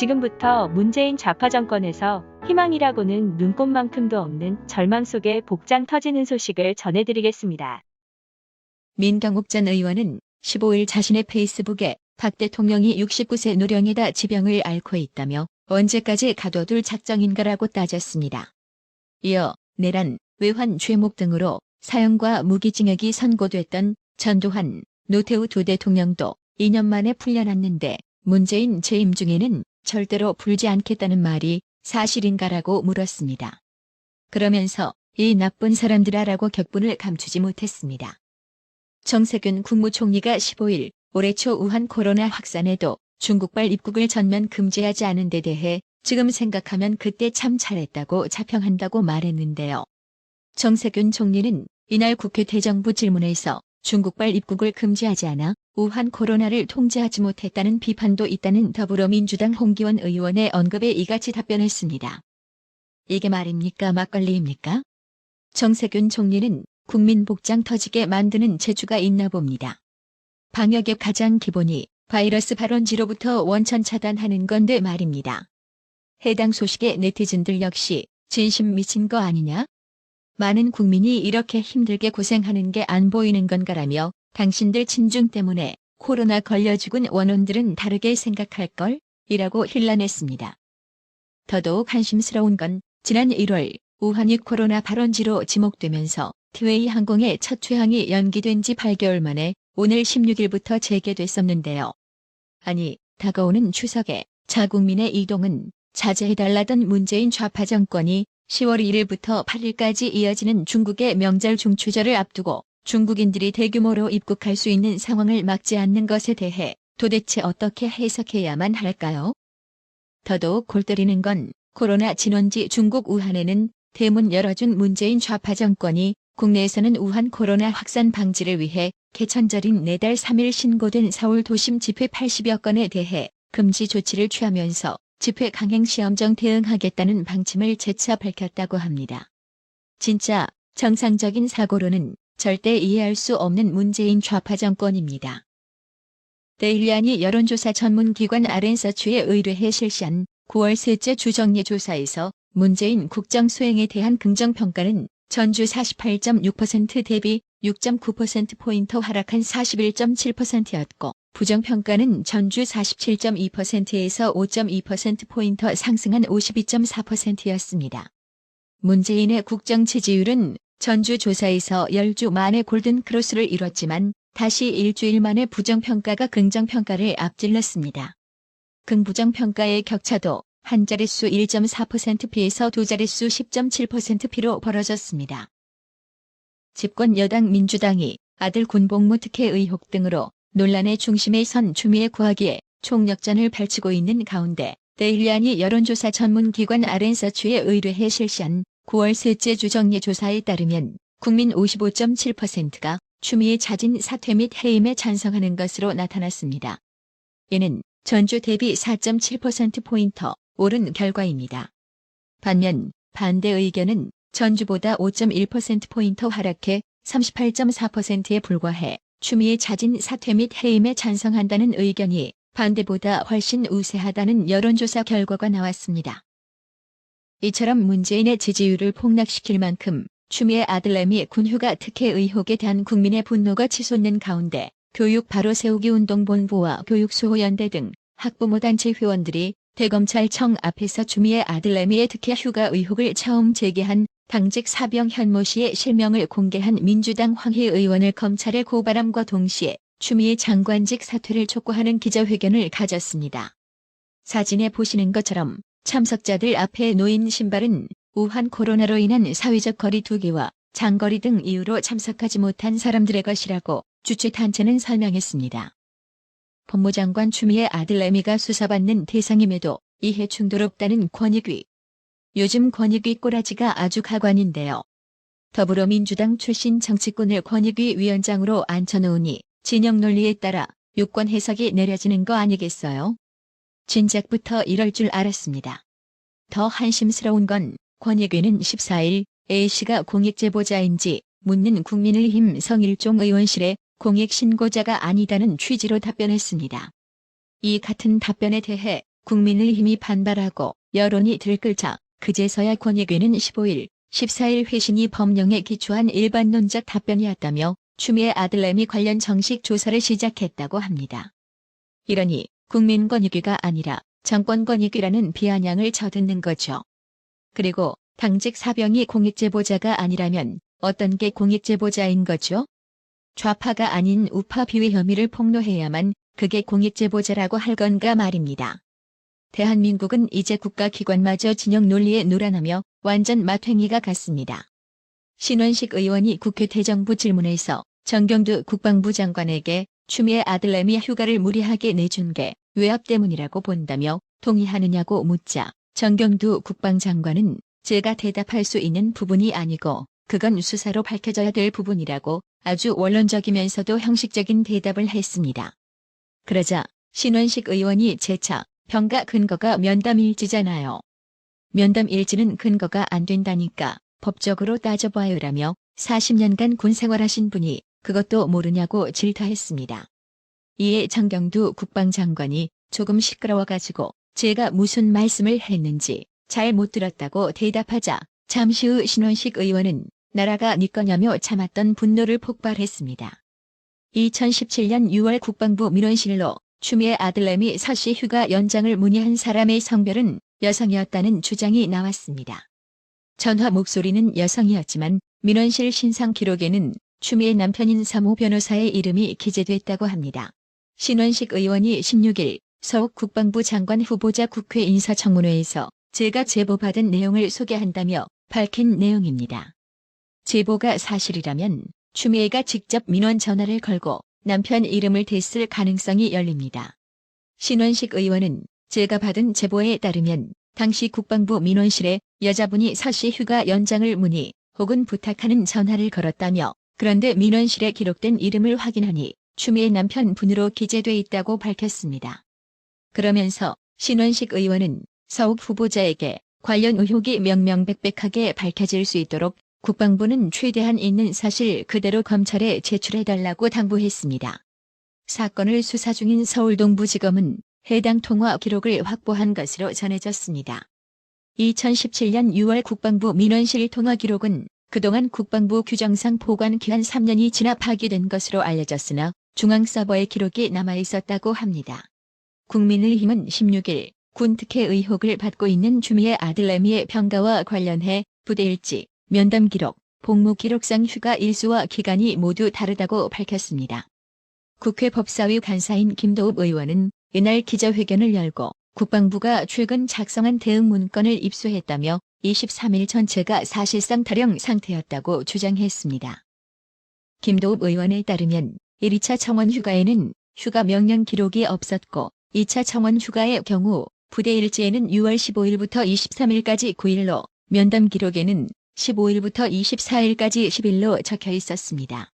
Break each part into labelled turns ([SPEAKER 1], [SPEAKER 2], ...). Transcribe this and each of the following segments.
[SPEAKER 1] 지금부터 문재인 좌파 정권에서 희망이라고는 눈꽃만큼도 없는 절망 속에 복장 터지는 소식을 전해드리겠습니다.
[SPEAKER 2] 민경욱 전 의원은 15일 자신의 페이스북에 박 대통령이 69세 노령이다 지병을 앓고 있다며 언제까지 가둬둘 작정인가라고 따졌습니다. 이어 내란, 외환 죄목 등으로 사형과 무기징역이 선고됐던 전두환, 노태우 두 대통령도 2년 만에 풀려났는데 문재인 재임 중에는 절대로 풀지 않겠다는 말이 사실인가라고 물었습니다. 그러면서 이 나쁜 사람들아라고 격분을 감추지 못했습니다. 정세균 국무총리가 15일 올해 초 우한 코로나 확산에도 중국발 입국을 전면 금지하지 않은 데 대해 지금 생각하면 그때 참 잘했다고 자평한다고 말했는데요. 정세균 총리는 이날 국회 대정부 질문에서 중국발 입국을 금지하지 않아 우한 코로나를 통제하지 못했다는 비판도 있다는 더불어민주당 홍기원 의원의 언급에 이같이 답변했습니다. 이게 말입니까 막걸리입니까? 정세균 총리는 국민 복장 터지게 만드는 재주가 있나 봅니다. 방역의 가장 기본이 바이러스 발원지로부터 원천 차단하는 건데 말입니다. 해당 소식에 네티즌들 역시 진심 미친 거 아니냐? 많은 국민이 이렇게 힘들게 고생하는 게 안 보이는 건가라며 당신들 친중 때문에 코로나 걸려 죽은 원혼들은 다르게 생각할걸? 이라고 힐난했습니다. 더더욱 한심스러운 건 지난 1월 우한이 코로나 발원지로 지목되면서 티웨이 항공의 첫 퇴항이 연기된 지 8개월 만에 오늘 16일부터 재개됐었는데요. 아니, 다가오는 추석에 자국민의 이동은 자제해달라던 문재인 좌파 정권이 10월 1일부터 8일까지 이어지는 중국의 명절 중추절을 앞두고 중국인들이 대규모로 입국할 수 있는 상황을 막지 않는 것에 대해 도대체 어떻게 해석해야만 할까요? 더더욱 골 때리는 건 코로나 진원지 중국 우한에는 대문 열어준 문재인 좌파 정권이 국내에서는 우한 코로나 확산 방지를 위해 개천절인 내달 3일 신고된 서울 도심 집회 80여 건에 대해 금지 조치를 취하면서 집회 강행 시험정 대응하겠다는 방침을 재차 밝혔다고 합니다. 진짜 정상적인 사고로는 절대 이해할 수 없는 문재인 좌파 정권입니다. 데일리안이 여론조사 전문기관 아렌서추에 의뢰해 실시한 9월 셋째 주정례 조사에서 문재인 국정 수행에 대한 긍정평가는 전주 48.6% 대비 6.9%포인트 하락한 41.7%였고 부정평가는 전주 47.2%에서 5.2%포인트 상승한 52.4%였습니다. 문재인의 국정 지지율은 전주 조사에서 10주 만에 골든 크로스를 이뤘지만 다시 일주일 만에 부정평가가 긍정평가를 앞질렀습니다. 긍부정평가의 격차도 한 자릿수 1.4%피에서 두 자릿수 10.7%피로 벌어졌습니다. 집권 여당 민주당이 아들 군복무 특혜 의혹 등으로 논란의 중심에 선 추미애 구하기에 총력전을 펼치고 있는 가운데 데일리안이 여론조사 전문기관 아렌서추에 의뢰해 실시한 9월 셋째 주정례 조사에 따르면 국민 55.7%가 추미애 자진 사퇴 및 해임에 찬성하는 것으로 나타났습니다. 이는 전주 대비 4.7%포인트 오른 결과입니다. 반면 반대 의견은 전주보다 5.1%포인트 하락해 38.4%에 불과해 추미애 자진 사퇴 및 해임에 찬성한다는 의견이 반대보다 훨씬 우세하다는 여론조사 결과가 나왔습니다. 이처럼 문재인의 지지율을 폭락시킬 만큼 추미애 아들내미 군휴가 특혜 의혹에 대한 국민의 분노가 치솟는 가운데 교육 바로 세우기 운동본부와 교육수호연대 등 학부모단체 회원들이 대검찰청 앞에서 추미애 아들내미의 특혜 휴가 의혹을 처음 제기한 당직 사병 현모 씨의 실명을 공개한 민주당 황희 의원을 검찰에 고발함과 동시에 추미애 장관직 사퇴를 촉구하는 기자회견을 가졌습니다. 사진에 보시는 것처럼 참석자들 앞에 놓인 신발은 우한 코로나로 인한 사회적 거리 두기와 장거리 등 이유로 참석하지 못한 사람들의 것이라고 주최단체는 설명했습니다. 법무장관 추미애 아들내미가 수사받는 대상임에도 이해 충돌 없다는 권익위. 요즘 권익위 꼬라지가 아주 가관인데요. 더불어민주당 출신 정치꾼을 권익위 위원장으로 앉혀놓으니 진영 논리에 따라 유권 해석이 내려지는 거 아니겠어요? 진작부터 이럴 줄 알았습니다. 더 한심스러운 건 권익위는 14일 A씨가 공익제보자인지 묻는 국민의힘 성일종 의원실에 공익신고자가 아니다는 취지로 답변했습니다. 이 같은 답변에 대해 국민의힘이 반발하고 여론이 들끓자 그제서야 권익위는 15일, 14일 회신이 법령에 기초한 일반론적 답변이었다며 추미애 아들내미 관련 정식 조사를 시작했다고 합니다. 이러니 국민권익위가 아니라 정권권익위라는 비아냥을 저듣는 거죠. 그리고 당직 사병이 공익제보자가 아니라면 어떤 게 공익제보자인 거죠? 좌파가 아닌 우파 비위 혐의를 폭로해야만 그게 공익제보자라고 할 건가 말입니다. 대한민국은 이제 국가기관마저 진영 논리에 놀아나며 완전 마탱이가 갔습니다. 신원식 의원이 국회 대정부 질문에서 정경두 국방부 장관에게 추미애 아들내미 휴가를 무리하게 내준 게 외압 때문이라고 본다며 동의하느냐고 묻자 정경두 국방장관은 제가 대답할 수 있는 부분이 아니고 그건 수사로 밝혀져야 될 부분이라고 아주 원론적이면서도 형식적인 대답을 했습니다. 그러자 신원식 의원이 재차 평가 근거가 면담일지잖아요. 면담일지는 근거가 안 된다니까 법적으로 따져봐요라며 40년간 군 생활하신 분이 그것도 모르냐고 질타했습니다. 이에 정경두 국방장관이 조금 시끄러워가지고 제가 무슨 말씀을 했는지 잘 못 들었다고 대답하자 잠시 후 신원식 의원은 나라가 네 거냐며 참았던 분노를 폭발했습니다. 2017년 6월 국방부 민원실로 추미애 아들내미 서씨 휴가 연장을 문의한 사람의 성별은 여성이었다는 주장이 나왔습니다. 전화 목소리는 여성이었지만 민원실 신상 기록에는 추미애 남편인 사모 변호사의 이름이 기재됐다고 합니다. 신원식 의원이 16일 서욱 국방부 장관 후보자 국회 인사청문회에서 제가 제보받은 내용을 소개한다며 밝힌 내용입니다. 제보가 사실이라면 추미애가 직접 민원 전화를 걸고 남편 이름을 댔을 가능성이 열립니다. 신원식 의원은 제가 받은 제보에 따르면 당시 국방부 민원실에 여자분이 서씨 휴가 연장을 문의 혹은 부탁하는 전화를 걸었다며 그런데 민원실에 기록된 이름을 확인하니 추미애 남편 분으로 기재돼 있다고 밝혔습니다. 그러면서 신원식 의원은 서욱 후보자에게 관련 의혹이 명명백백하게 밝혀질 수 있도록 국방부는 최대한 있는 사실 그대로 검찰에 제출해달라고 당부했습니다. 사건을 수사 중인 서울동부지검은 해당 통화 기록을 확보한 것으로 전해졌습니다. 2017년 6월 국방부 민원실 통화 기록은 그동안 국방부 규정상 보관 기한 3년이 지나 파기된 것으로 알려졌으나 중앙 서버에 기록이 남아 있었다고 합니다. 국민의힘은 16일 군 특혜 의혹을 받고 있는 주미의 아들내미의 평가와 관련해 부대 일지, 면담 기록, 복무 기록상 휴가 일수와 기간이 모두 다르다고 밝혔습니다. 국회 법사위 간사인 김도읍 의원은 이날 기자회견을 열고 국방부가 최근 작성한 대응 문건을 입수했다며 23일 전체가 사실상 탈영 상태였다고 주장했습니다. 김도읍 의원에 따르면 1차 청원 휴가에는 휴가 명령 기록이 없었고 2차 청원 휴가의 경우 부대 일지에는 6월 15일부터 23일까지 9일로 면담 기록에는 15일부터 24일까지 10일로 적혀 있었습니다.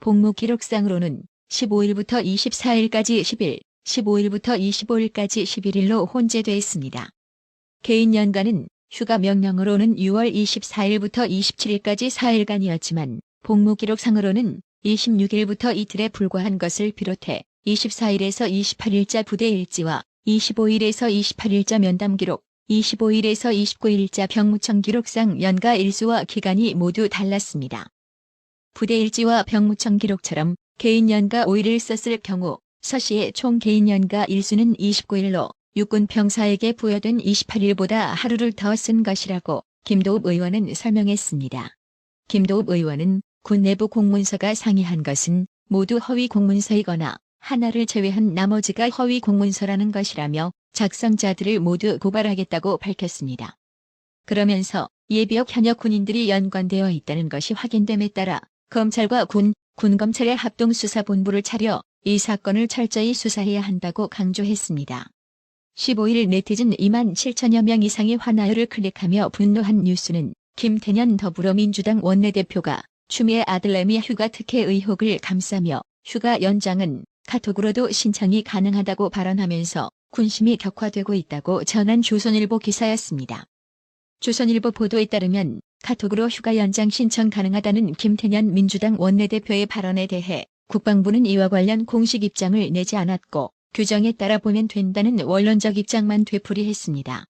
[SPEAKER 2] 복무 기록상으로는 15일부터 24일까지 10일, 15일부터 25일까지 11일로 혼재돼 있습니다. 개인 연가는 휴가 명령으로는 6월 24일부터 27일까지 4일간이었지만 복무 기록상으로는 26일부터 이틀에 불과한 것을 비롯해 24일에서 28일자 부대 일지와 25일에서 28일자 면담 기록, 25일에서 29일자 병무청 기록상 연가 일수와 기간이 모두 달랐습니다. 부대 일지와 병무청 기록처럼 개인 연가 5일을 썼을 경우 서씨의 총 개인 연가 일수는 29일로 육군 병사에게 부여된 28일보다 하루를 더 쓴 것이라고 김도읍 의원은 설명했습니다. 김도읍 의원은 군 내부 공문서가 상의한 것은 모두 허위 공문서이거나 하나를 제외한 나머지가 허위 공문서라는 것이라며 작성자들을 모두 고발하겠다고 밝혔습니다. 그러면서 예비역 현역 군인들이 연관되어 있다는 것이 확인됨에 따라 검찰과 군, 군검찰의 합동수사본부를 차려 이 사건을 철저히 수사해야 한다고 강조했습니다. 15일 네티즌 2만 7천여 명 이상의 화나요를 클릭하며 분노한 뉴스는 김태년 더불어민주당 원내대표가 추미애 아들내미 휴가 특혜 의혹을 감싸며 휴가 연장은 카톡으로도 신청이 가능하다고 발언하면서 군심이 격화되고 있다고 전한 조선일보 기사였습니다. 조선일보 보도에 따르면 카톡으로 휴가 연장 신청 가능하다는 김태년 민주당 원내대표의 발언에 대해 국방부는 이와 관련 공식 입장을 내지 않았고 규정에 따라 보면 된다는 원론적 입장만 되풀이했습니다.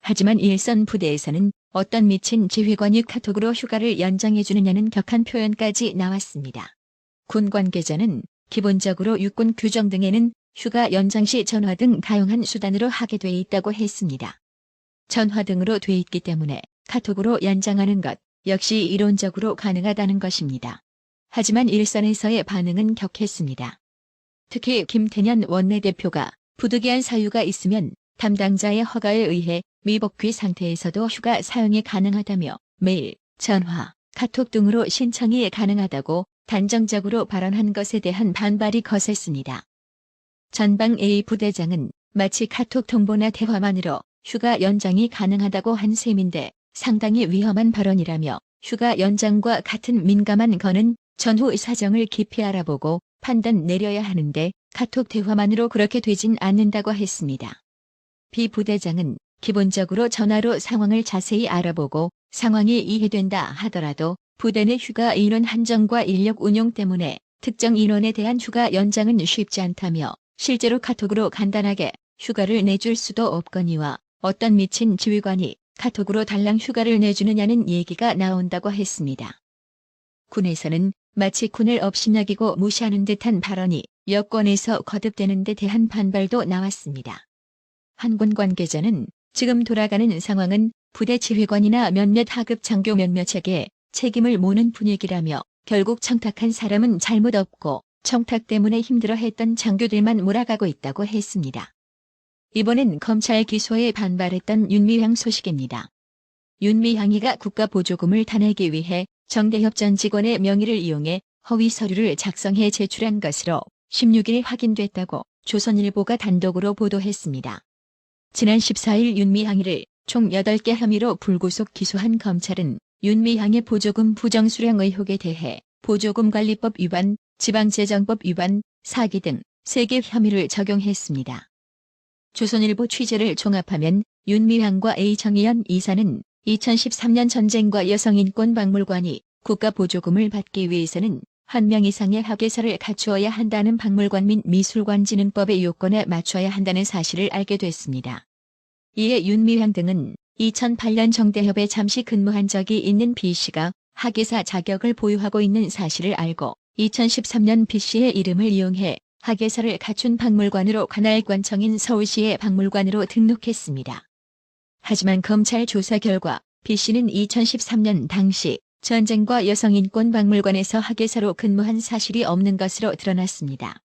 [SPEAKER 2] 하지만 일선 부대에서는 어떤 미친 지휘관이 카톡으로 휴가를 연장해주느냐는 격한 표현까지 나왔습니다. 군 관계자는 기본적으로 육군 규정 등에는 휴가 연장 시 전화 등 다용한 수단으로 하게 돼 있다고 했습니다. 전화 등으로 돼 있기 때문에 카톡으로 연장하는 것 역시 이론적으로 가능하다는 것입니다. 하지만 일선에서의 반응은 격했습니다. 특히 김태년 원내대표가 부득이한 사유가 있으면 담당자의 허가에 의해 미복귀 상태에서도 휴가 사용이 가능하다며 메일, 전화, 카톡 등으로 신청이 가능하다고 단정적으로 발언한 것에 대한 반발이 거셌습니다. 전방 A 부대장은 마치 카톡 통보나 대화만으로 휴가 연장이 가능하다고 한 셈인데 상당히 위험한 발언이라며 휴가 연장과 같은 민감한 건은 전후 사정을 깊이 알아보고 판단 내려야 하는데 카톡 대화만으로 그렇게 되진 않는다고 했습니다. 비 부대장은 기본적으로 전화로 상황을 자세히 알아보고 상황이 이해된다 하더라도 부대 내 휴가 인원 한정과 인력 운용 때문에 특정 인원에 대한 휴가 연장은 쉽지 않다며 실제로 카톡으로 간단하게 휴가를 내줄 수도 없거니와 어떤 미친 지휘관이 카톡으로 달랑 휴가를 내주느냐는 얘기가 나온다고 했습니다. 군에서는 마치 군을 업신여기고 무시하는 듯한 발언이 여권에서 거듭되는 데 대한 반발도 나왔습니다. 한군 관계자는 지금 돌아가는 상황은 부대 지휘관이나 몇몇 하급 장교 몇몇에게 책임을 모는 분위기라며 결국 청탁한 사람은 잘못 없고 청탁 때문에 힘들어했던 장교들만 몰아가고 있다고 했습니다. 이번엔 검찰 기소에 반발했던 윤미향 소식입니다. 윤미향이가 국가보조금을 타내기 위해 정대협 전 직원의 명의를 이용해 허위 서류를 작성해 제출한 것으로 16일 확인됐다고 조선일보가 단독으로 보도했습니다. 지난 14일 윤미향이를 총 8개 혐의로 불구속 기소한 검찰은 윤미향의 보조금 부정 수령 의혹에 대해 보조금 관리법 위반, 지방재정법 위반, 사기 등 3개 혐의를 적용했습니다. 조선일보 취재를 종합하면 윤미향과 A 정의연 이사는 2013년 전쟁과 여성인권박물관이 국가 보조금을 받기 위해서는 한 명 이상의 학예사를 갖추어야 한다는 박물관 및 미술관 진흥법의 요건에 맞춰야 한다는 사실을 알게 됐습니다. 이에 윤미향 등은 2008년 정대협에 잠시 근무한 적이 있는 B씨가 학예사 자격을 보유하고 있는 사실을 알고 2013년 B씨의 이름을 이용해 학예사를 갖춘 박물관으로 관할관청인 서울시의 박물관으로 등록했습니다. 하지만 검찰 조사 결과 B씨는 2013년 당시 전쟁과 여성인권 박물관에서 학예사로 근무한 사실이 없는 것으로 드러났습니다.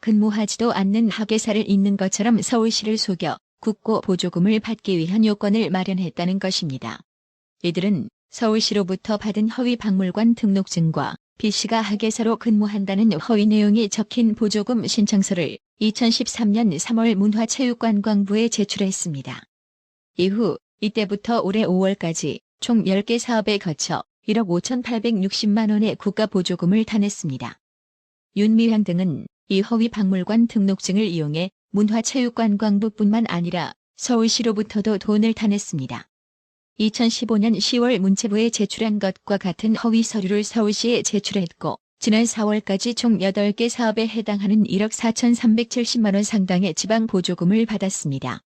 [SPEAKER 2] 근무하지도 않는 학예사를 있는 것처럼 서울시를 속여 국고 보조금을 받기 위한 요건을 마련했다는 것입니다. 이들은 서울시로부터 받은 허위 박물관 등록증과 B씨가 학예사로 근무한다는 허위 내용이 적힌 보조금 신청서를 2013년 3월 문화체육관광부에 제출했습니다. 이후 이때부터 올해 5월까지 총 10개 사업에 거쳐 1억 5,860만 원의 국가 보조금을 타냈습니다. 윤미향 등은 이 허위 박물관 등록증을 이용해 문화체육관광부뿐만 아니라 서울시로부터도 돈을 타냈습니다. 2015년 10월 문체부에 제출한 것과 같은 허위 서류를 서울시에 제출했고 지난 4월까지 총 8개 사업에 해당하는 1억 4,370만 원 상당의 지방 보조금을 받았습니다.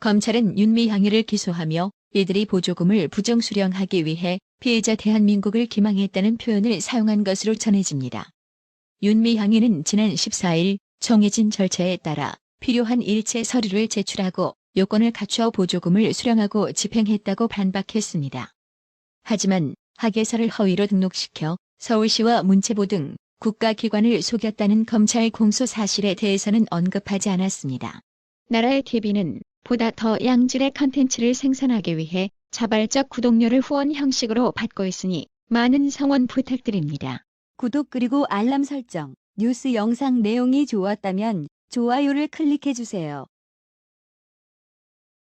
[SPEAKER 2] 검찰은 윤미향이를 기소하며 이들이 보조금을 부정 수령하기 위해 피해자 대한민국을 기망했다는 표현을 사용한 것으로 전해집니다. 윤미향이는 지난 14일 정해진 절차에 따라 필요한 일체 서류를 제출하고 요건을 갖추어 보조금을 수령하고 집행했다고 반박했습니다. 하지만 학예사를 허위로 등록시켜 서울시와 문체부 등 국가기관을 속였다는 검찰 공소 사실에 대해서는 언급하지 않았습니다. 나라의 TV는 보다 더 양질의 컨텐츠를 생산하기 위해 자발적 구독료를 후원 형식으로 받고 있으니 많은 성원 부탁드립니다.
[SPEAKER 3] 구독 그리고 알람 설정, 뉴스 영상 내용이 좋았다면 좋아요를 클릭해주세요.